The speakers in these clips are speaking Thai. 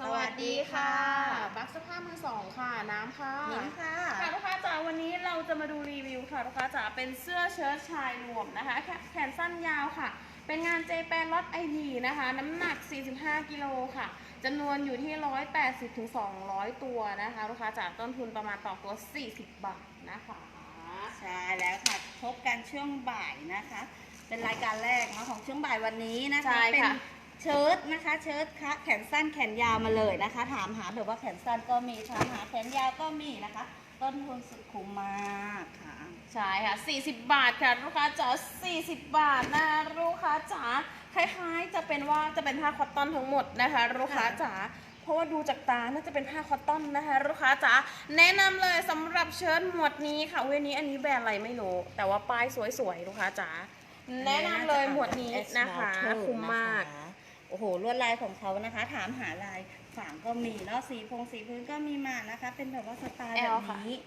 สวัสดีค่ะ บัคเสื้อผ้ามือสองค่ะ น้ำค่ะมิ้นค่ะ ค่ะลูกค้าจ๋าวันนี้เราจะมาดูรีวิวค่ะลูกค้าจ๋าเป็นเสื้อเชิ้ตชายรวมนะคะแขแขนสั้นยาวค่ะ เป็นงานเจแปนล็อตไอดีนะคะ น้ำหนัก 45 กิโลค่ะจำนวนอยู่ที่ 180ถึง200 ตัวนะคะ ลูกค้าจ๋าต้นทุนประมาณต่อตัว 40 บาทนะคะใช่แล้วค่ะพบกันช่วงบ่ายนะคะ เป็นรายการแรกเนาะของช่วงบ่ายวันนี้นะคะใช่เป็นค่ะ เชิ้ตนะคะเชิ้ตคะแขนสั้นแขนยาวมาเลยนะคะ ถามหาแบบว่าแขนสั้นก็มีถามหาแขนยาวก็มีนะคะ ต้นทุนสุดคุ้มมากค่ะ ใช่ค่ะ 40 บาทค่ะลูกค้าจ๋า40 บาทนะคะลูกค้าจ๋าคล้ายๆ จะเป็นว่าจะเป็นผ้าคอตตอนทั้งหมดนะคะลูกค้าจ๋าเพราะว่าดูจากตาน่าจะเป็นผ้าคอตตอนนะคะลูกค้าจ๋าแนะนำเลยสำหรับเชิ้ตหมวดนี้ค่ะเวยนี้อันนี้แบรนด์อะไรไม่รู้ แต่ว่าป้ายสวยๆลูกค้าจ๋าแนะนำเลยหมวดนี้นะคะคุ้มมาก โอ้โหลวดลายของเขานะคะ ถามหาลายฝางก็มีเนาะสีพงสีพื้นก็มีมานะคะ เป็นแบบว่าสไตล์แบ L บค่ะ นี้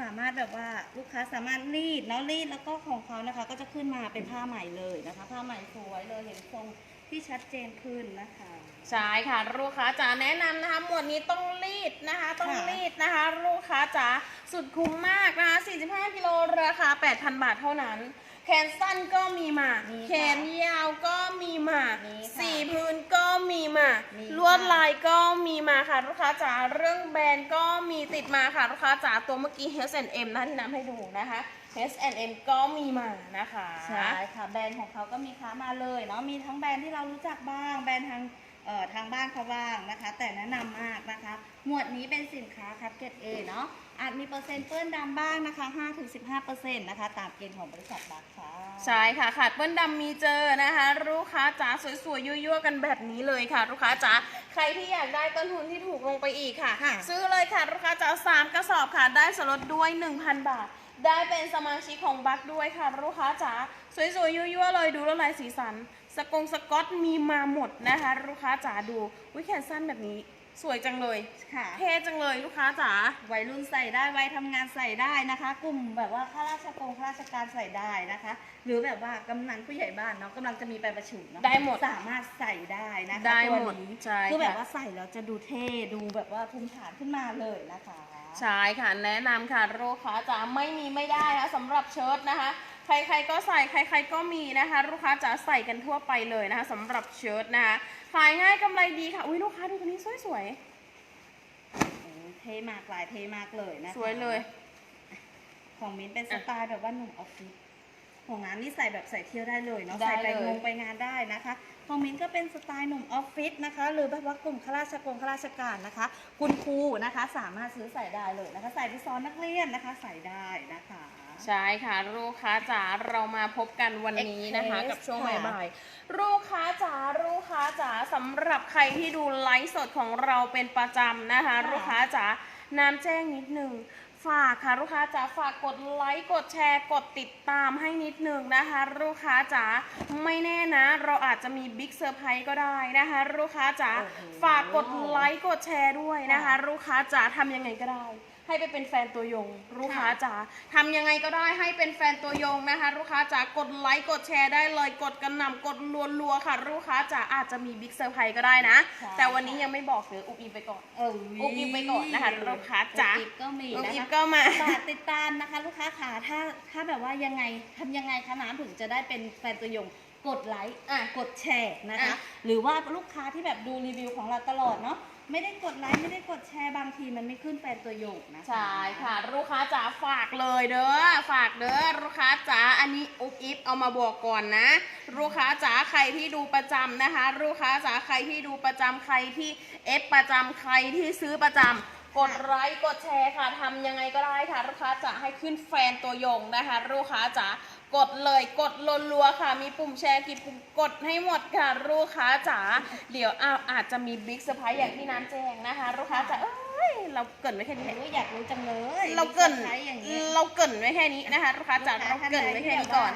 สามารถแบบว่าลูกค้าสามารถรีดเนาะรีดแล้วก็ของเขานะคะ ก็จะขึ้นมาเป็นผ้าใหม่เลยนะคะ ผ้าใหม่สวยเลยเห็นทรงที่ชัดเจนขึ้นนะคะ ใช่ค่ะลูกค้าจ๋าแนะนำนะคะ หมวดนี้ต้องรีดนะคะ ต้องค่ะรีดนะคะ ลูกค้าจ๋าสุดคุ้มมากนะคะ 45 กิโลราคา 8,000 บาทเท่านั้น แขนสั้นก็มีมา มีค่ะแขนยาวก็มีมา มีค่ะสีพื้นก็มีมา มีลวดค่ะลายก็มีมาค่ะลูกค้าจ๋าเรื่องแบรนด์ก็มีติดมาค่ะลูกค้าจ๋าตัวเมื่อกี้ H&M นะที่น้ำให้ดูนะคะ H&M ก็มีมานะคะ ใช่ค่ะแบรนด์ของเขาก็มีค้ามาเลยเนาะมีทั้งแบรนด์ที่เรารู้จักบ้าง แบรนด์ทางเอ่อทางบ้านเขาบ้างนะคะ แต่แนะนำมากนะคะ หมวดนี้เป็นสินค้าคัดเกรดเอเนาะอาจมีเปอร์เซ็นต์เปื้อนดำบ้างนะคะ 5-15%นะคะ ตามเกณฑ์ของบริษัทบัคค่ะ ใช่ค่ะขาดเปิ้ลดำมีเจอนะคะลูกค้าจ๋าสวยๆยั่วๆกันแบบนี้เลยค่ะลูกค้าจ๋าใครที่อยากได้ต้นทุนที่ถูกลงไปอีกค่ะ ค่ะ ซื้อเลยค่ะลูกค้าจ๋าสามกระสอบค่ะได้ส่วนลดด้วย 1,000 บาท ได้เป็นสมาชิกของบัคด้วยค่ะลูกค้าจ๋าสวยๆยั่วๆเลยดูแล้วลายสีสัน สกงสกอตมีมาหมดนะคะลูกค้าจ๋าดูวิแขนสั้นแบบนี้ สวยจังเลยค่ะ เท่จังเลยลูกค้าจ๋าวัยรุ่นใส่ได้วัยทำงานใส่ได้นะคะ กลุ่มแบบว่าข้าราชการข้าราชการใส่ได้นะคะ หรือแบบว่ากำนันผู้ใหญ่บ้านเนาะกำลังจะมีไปประชุมเนาะได้หมด สามารถใส่ได้นะคะได้ตัวหมดนี้ใช่คือแบบค่ะว่าใส่แล้วจะดูเท่ดูแบบว่าภูมิฐานขึ้นมาเลยนะคะ ใช่ค่ะแนะนำค่ะลูกค้าจ๋าไม่มีไม่ได้นะสำหรับเชิ้ตนะคะ ใครๆก็ใส่ใครๆก็มีนะคะ ลูกค้าจ๋าใส่กันทั่วไปเลยนะคะสำหรับเชิ้ตนะคะขายง่ายกำไรดีค่ะอุ้ยลูกค้าดูตัวนี้สวยโอ้เท่มากลายเท่มากเลยนะคะๆสวยเลย ของมิ้นเป็นสไตล์แบบว่าหนุ่มออฟฟิศของงานนี่ใส่แบบใส่เที่ยวได้เลยเนาะได้ใส่ไปเลย งงไปงานได้นะคะ ของมิ้นก็เป็นสไตล์หนุ่มออฟฟิศนะคะ หรือแบบว่ากลุ่มข้าราชการข้าราชการนะคะ คุณครูนะคะ สามารถซื้อใส่ได้เลยนะคะ ใส่ไปสอนนักเรียนนะคะ ใส่ได้นะคะใช่ค่ะลูกค้าจ๋าเรามาพบกันวันนี้นะคะ Express กับช่วงค่ะบ่ายๆลูกค้าจ๋าลูกค้าจ๋าสำหรับใครที่ดูไลฟ์สดของเราเป็นประจำนะคะลูกค้าจ๋าน้ำแจ้งนิดนึง ฝากค่ะลูกค้าจ๋าฝากกดไลค์กดแชร์กดติดตามให้นิดนึงนะคะ ลูกค้าจ๋าไม่แน่นะ เราอาจจะมีบิ๊กเซอร์ไพรส์ก็ได้นะคะ ลูกค้าจ๋าฝากกดไลค์กดแชร์ด้วยนะคะ ลูกค้าจ๋าทำยังไงก็ได้ ให้ไปเป็นแฟนตัวยงลูกค้าจ๋าทำยังไงก็ได้ให้เป็นแฟนตัวยงนะคะ ลูกค้าจ๋ากดไลค์กดแชร์ได้เลยกดกระหน่ำกดรัวๆค่ะ ลูกค้าจ๋าอาจจะมีบิ๊กเซอร์ไพรส์ก็ได้นะใช่แต่วันนี้ยังไม่บอกเดี๋ยวอุบอิบไปก่อนเอออุ๊บอิ๊บไปก่อนนะคะลูกค้าจ๋าอุ๊บอิ๊บก็มีอุบนะอิบคะก็มาฝากติดตามนะคะ ลูกค้าขาถ้าถ้าแบบว่ายังไงทำยังไงคะน้ำถึงจะได้เป็นแฟนตัวยง กดไลค์อะกดแชร์นะคะอะหรือว่าลูกค้าที่แบบดูรีวิวของเราตลอดเนาะไม่ได้กดไลค์ไม่ได้กดแชร์บางทีมันไม่ขึ้นแฟนตัวยงนะคะใช่ค่ะ ลูกค้าจ๋าฝากเลยเด้อฝากเด้อลูกค้าจ๋าอันนี้อุบอิบเอามาบอกก่อนนะ ลูกค้าจ๋าใครที่ดูประจำนะคะ ลูกค้าจ๋าใครที่ดูประจำใครที่เอฟประจำใครที่ซื้อประจำกดไลค์กดแชร์ค่ะทำยังไงก็ได้ค่ะ ลูกค้าจ๋าให้ขึ้นแฟนตัวยงนะคะ ลูกค้าจ๋า กดเลยกดรัวๆค่ะ มีปุ่มแชร์กี่ปุ่มกดให้หมดค่ะลูกค้าจ๋าเดี๋ยวอาอาจจะมีบิ๊กเซอร์ไพรส์อย่างที่น้ำแจ้งนะคะลูกค้าจ๋าเอ้ยเราเกรินไว้แค่นี้แหละโอ้ยอยากรู้จังเลยเราเกริน มีซอไพรส์อย่างนี้ เราเกรินไว้แค่นี้นะคะลูกค้าจ๋าเราเกรินไว้แค่นี้ก่อน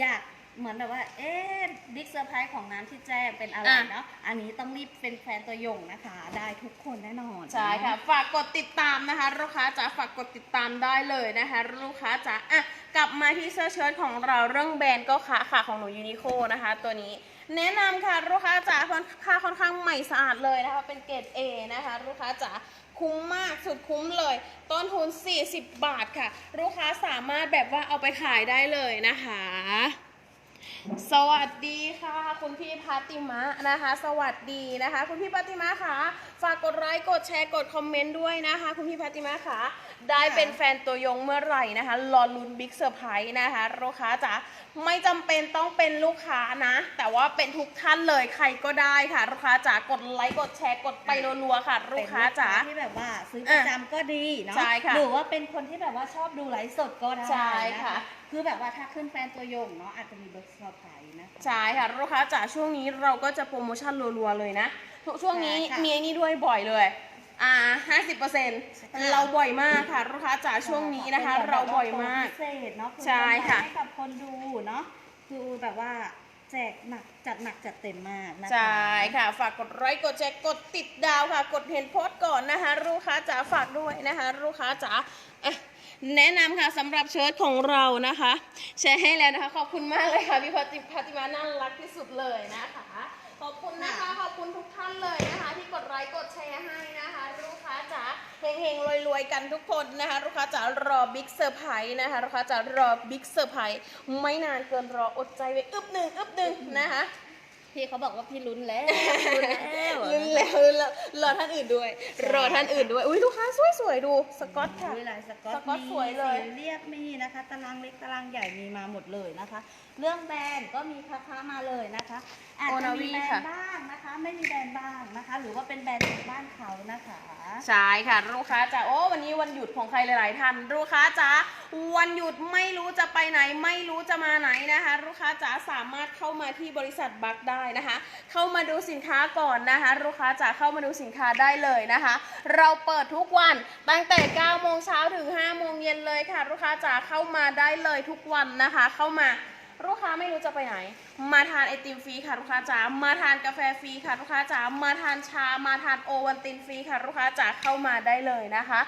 อยาก เหมือนแบบว่า เอ๊ะบิ๊กเซอร์ไพรส์ของน้ำที่แจ้งเป็นอะไรอะ เนาะอันนี้ต้องรีบเป็นแฟนตัวยงนะคะ ได้ทุกคนแน่นอนใช่ค่ะ ฝากกดติดตามนะคะลูกค้าจ๋าฝากกดติดตามได้เลยนะคะลูกค้าจ๋าอะกลับมาที่เสื้อเชิ้ตของเราเรื่องแบรนด์ก็ค่ะค่ะของหนูยูนิโคนะคะ ตัวนี้แนะนำค่ะลูกค้าจ๋าค่อนค่าค่อนข้างใหม่ม่สะอาดเลยนะคะเป็นเกรด A นะคะลูกค้าจ๋าคุ้มมากสุดคุ้มเลย ต้นทุน 40 บาทค่ะ ลูกค้าสามารถแบบว่าเอาไปขายได้เลยนะคะ สวัสดีค่ะ คุณพี่พาติมะนะคะ สวัสดีนะคะ คุณพี่พาติมะค่ะฝากกดไลค์กดแชร์กดคอมเมนต์ด้วยนะคะ คุณพี่พาติมะค่ะได้เป็นแฟนตัวยงเมื่อไหร่นะคะรอลุ้นบิ๊กเซอร์ไพรส์นะคะลูกค้าจ๋าไม่จำเป็นต้องเป็นลูกค้านะ แต่ว่าเป็นทุกท่านเลยใครก็ได้ค่ะลูกค้าจ๋ากดไลค์กดแชร์กดไปรัวๆค่ะลูกค้าจ๋าเป็นลูกที่แบบว่าซื้อประจำก็ดีเนาะใช่ค่ะหรือว่าเป็นคนที่แบบว่าชอบดูไลฟ์สดก็ได้ใช่นค่ะคือแบบว่าถ้าขึ้นแฟนตัวยงเนาะอาจจะมีเบอร์เซอร์ไพรส์นะคะ ใช่ค่ะลูกค้าจ๋าช่วงนี้เราก็จะโปรโมชั่นรัวๆเลยนะทุกช่วงนี้ใช่ค่ะมีไอ้นี่ด้วยบ่อยเลยอ่าห้าสิบเปอร์เซ็นต์ค่ะ เราบ่อยมากค่ะลูกค้าจ๋าช่วงนี้นะคะ ป็แบบเราบ่อยมากพิเศษเนาะคือใช่ค่ะ ให้กับคนดูเนาะคือแบบว่าแจกหนักจัดหนักจัดเต็มมากนะคะ ใช่ค่ะ ฝากกดไลค์กดแชร์กดติดดาวค่ะ กดเห็นโพสต์ก่อนนะคะ ลูกค้าจ๋าฝากด้วยนะคะ ลูกค้าจ๋าอะ แนะนำค่ะสำหรับเชิ้ตของเรานะคะ แชร์ให้แล้วนะคะ ขอบคุณมากเลยค่ะพี่พัติพัติมาน่ารักที่สุดเลยนะคะ ขอบคุณนะคะ ขอบคุณทุกท่านเลยนะคะ ที่กดไลค์กดแชร์ให้นะคะ ลูกค้าจ๋าเฮงๆรวยๆกันทุกคนนะคะ ลูกค้าจ๋ารอบิ๊กเซอร์ไพรส์นะคะลูกค้าจ๋ารอบิ๊กเซอร์ไพรส์ไม่นานเกินรออดใจไว้อึบหนึ่งอึบหนึ่งนะคะ พี่เขาบอกว่าพี่ลุ้นแล้วลุ้นแล้วลุ้นแล้วลุ้นแล้วรอท่านอื่นด้วย รอท่านอื่นด้วย อุ้ยลูกค้าสวยๆดู สกอตค่ะวิลายสกอตสก๊อตสวยเลยสีเรียบมีนะคะ ตารางเล็กตารางใหญ่มีมาหมดเลยนะคะ เรื่องแบรนด์ก็มีค้าค้ามาเลยนะคะอาจจะมีแบรนด์บ้างนะคะ ไม่มีแบรนด์บ้างนะคะ หรือว่าเป็นแบรนด์ของบ้านเขานะคะใช่ค่ะลูกค้าจ๋าโอ้วันนี้วันหยุดของใครหลาย ๆ ท่านลูกค้าจ๋าวันหยุดไม่รู้จะไปไหน ไม่รู้จะมาไหนนะคะ ลูกค้าจ๋าสามารถเข้ามาที่บริษัทบัคได้นะคะ เข้ามาดูสินค้าก่อนนะคะ ลูกค้าจ๋าเข้ามาดูสินค้าได้เลยนะคะ เราเปิดทุกวันตั้งแต่9โมงเช้าถึง5โมงเย็นเลยค่ะ ลูกค้าจ๋าเข้ามาได้เลยทุกวันนะคะ เข้ามา ลูกค้าไม่รู้จะไปไหน มาทานไอติมฟรีค่ะลูกค้าจ๋า มาทานกาแฟฟรีค่ะลูกค้าจ๋า มาทานชา มาทานโอวันตินฟรีค่ะลูกค้าจ๋าเข้ามาได้เลยนะคะ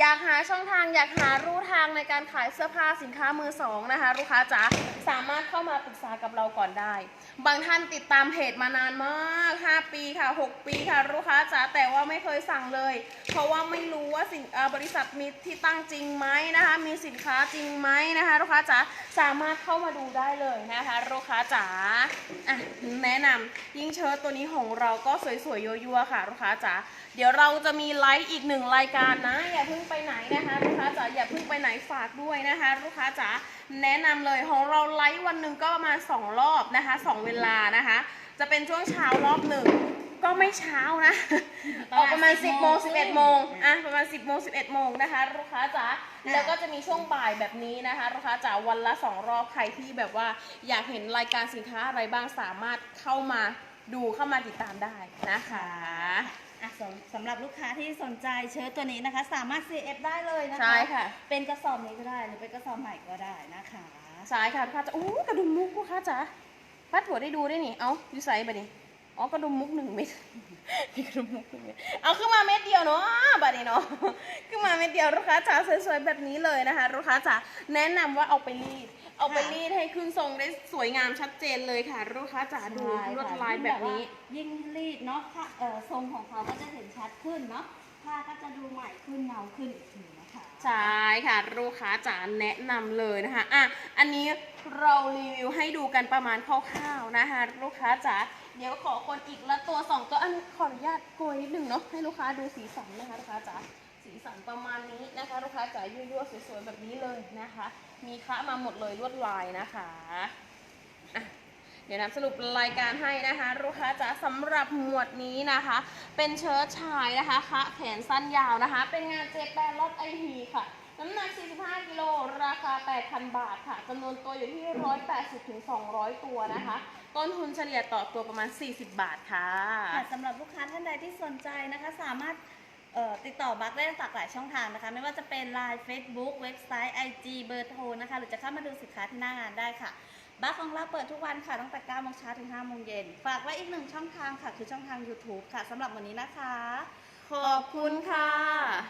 อยากหาช่องทางอยากหารูทางในการขายเสื้อผ้าสินค้ามือสองนะคะลูกค้าจ๋าสามารถเข้ามาปรึกษากับเราก่อนได้ บางท่านติดตามเพจมานานมาก 5 ปีค่ะ 6 ปีค่ะลูกค้าจ๋าแต่ว่าไม่เคยสั่งเลย เพราะว่าไม่รู้ว่าสินบริษัทมีที่ตั้งจริงไหมนะคะ มีสินค้าจริงไหมนะคะลูกค้าจ๋าสามารถเข้ามาดูได้เลยนะคะลูกค้าจ๋าอะแนะนำยิ่งเชิ้ตตัวนี้ของเราก็สวยๆยั่วๆค่ะลูกค้าจ๋าเดี๋ยวเราจะมีไลฟ์อีกหนึ่งรายการนะอย่าเพิ่งไปไหนนะคะลูกค้าจ๋าอย่าเพิ่งไปไหนฝากด้วยนะคะ ลูกค้าจ๋าแนะนำเลยของเราไลฟ์วันหนึ่งก็ประมาณสองรอบนะคะสองเวลานะคะ จะเป็นช่วงเช้ารอบหนึ่งก็ไม่เช้านะออกประมาณ 10โมง11โมงอะประมาณ 10โมง11โมงนะคะ ลูกค้าจ๋าแล้วก็จะมีช่วงบ่ายแบบนี้นะคะ ลูกค้าจ๋าวันละ 2 รอบใครที่แบบว่าอยากเห็นรายการสินค้าอะไรบ้างสามารถเข้ามาดูเข้ามาติดตามได้นะคะ อะสำสำหรับลูกค้าที่สนใจเชิ้ตตัวนี้นะคะ สามารถ CF ได้เลยนะคะ ใช่ค่ะ เป็นกระสอบนี้ก็ได้หรือเป็นกระสอบใหม่ก็ได้นะคะใช่ค่ะลูกค้าจ๋าโอ้กระดุมมุกลูกค้าจ๋าพัดหัวได้ดูได้นี่ เอาอยู่ใส่บะนี่อ๋อกระดุมมุกหนึ่งเม็ดมีกระดุมมุกหนึ่งเม็ดเอาขึ้นมาเม็ดเดียวเนาะบัดนี้เนาะขึ้นมาเม็ดเดียวลูกค้าจ๋าสวยๆแบบนี้เลยนะคะลูกค้าจ๋าแนะนำว่าเอาไปรีด เอาไปรีดให้ขึ้นทรงได้สวยงามชัดเจนเลยค่ะลูกค้าจ๋าดูใช่ลวดค่ะลายแบบนี้ ยิ่งรีดเนาะผ้าเอ่อทรงของเขาก็จะเห็นชัดขึ้นเนาะผ้าก็จะดูใหม่ขึ้นเงาขึ้นอีกทีนะคะใช่ค่ะลูกค้าจ๋าแนะนำเลยนะคะอะอันนี้เรารีวิวให้ดูกันประมาณคร่าวๆนะคะลูกค้าจ๋าเดี๋ยวขอคนอีกละตัวสองตัวอันขออนุญาตโกยนิดหนึ่งเนาะให้ลูกค้าดูสีสันนะคะลูกค้าจ๋าสีสันประมาณนี้นะคะ ลูกค้าจ๋ายั่วๆสวยๆแบบนี้เลยนะคะ มีคะมาหมดเลยลวดลายนะคะะเดี๋ยวนำสรุปรายการให้นะคะลูกค้าจ๋าสำหรับหมวดนี้นะคะ เป็นเชิ้ตชายนะคะคะแขนสั้นยาวนะคะ เป็นงานเจแปนรอบไอทีค่ะ น้ำหนัก 45 กิโลราคา 8,000 บาทค่ะจำนวนตัวอยู่ที่ 180-200 ตัวนะคะ ต้นทุนเฉลี่ยต่อตัวประมาณ 40 บาทค่ะสำหรับลูกค้าท่านใดที่สนใจนะคะ สามารถ ติดต่อบักได้จากหลายช่องทางนะคะ ไม่ว่าจะเป็น Line Facebook เว็บไซต์ IG เบอร์โทรนะคะ หรือจะเข้ามาดูสินค้าที่หน้างานได้ค่ะบัคของเราเปิดทุกวันค่ะ ตั้งแต่9โมงเช้าถึง5โมงเย็น ฝากไว้อีกหนึ่งช่องทางค่ะ คือช่องทาง YouTube ค่ะสำหรับวันนี้นะคะ ขอบคุณค่ะ